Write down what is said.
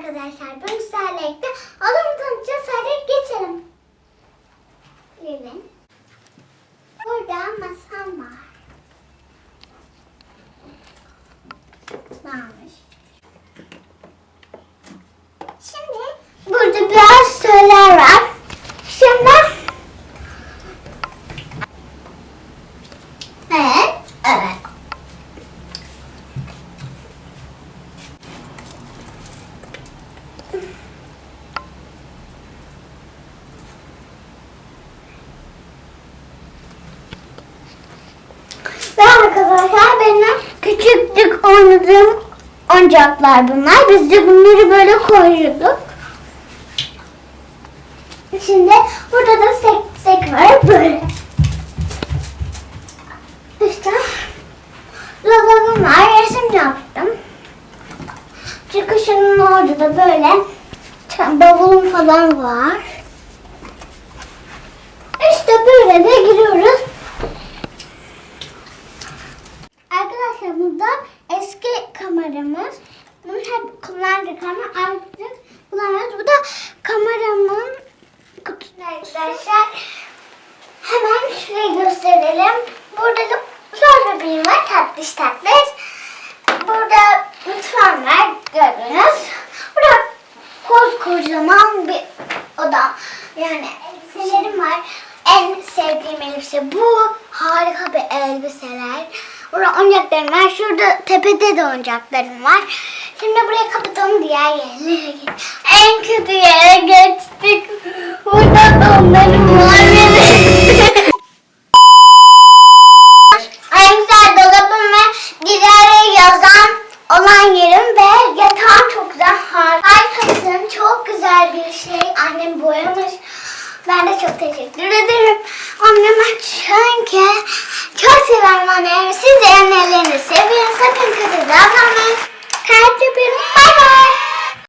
arkadaşlar. Bugün sizlerle birlikte odamı tanıtacağız. Hadi geçelim. Gelin. Burada masam var. Varmış. Şimdi burada biraz şeyler var. Şimdi Evet. Evet. Ve arkadaşlar benim küçüklük oynadığım oyuncaklar bunlar. Biz de bunları böyle koyuyorduk. Şimdi burada da sek sek var böyle. İşte lavabom var. Resim yaptım. Çıkışının orada da böyle bavulum falan var. İşte böyle de giriyoruz. Arkadaşlar burada eski kameramız. Bunu hep kullandık ama artık kullanmıyoruz. Bu da kameramın kutusu. Arkadaşlar hemen şurayı gösterelim. Burada da şöyle bir var tatlış tatlış. Burada mutfağım var gördünüz. Burada koskocaman bir oda. Yani elbiselerim var. En sevdiğim elbise bu. Harika bir elbiseler. Burada oyuncaklarım var. Şurada tepede de oyuncaklarım var. Şimdi buraya kapatalım diğer yerlere. En kötü yere geçtik. Burada da onların var benim. En güzel dolabım ve giderek yazan olan yerim ve yatağım çok güzel. Harikasın. Çok güzel bir şey. Annem boyamış. Ben de çok teşekkür ederim. Anneme çünkü çok severim annemi. Siz de annelerini sevin.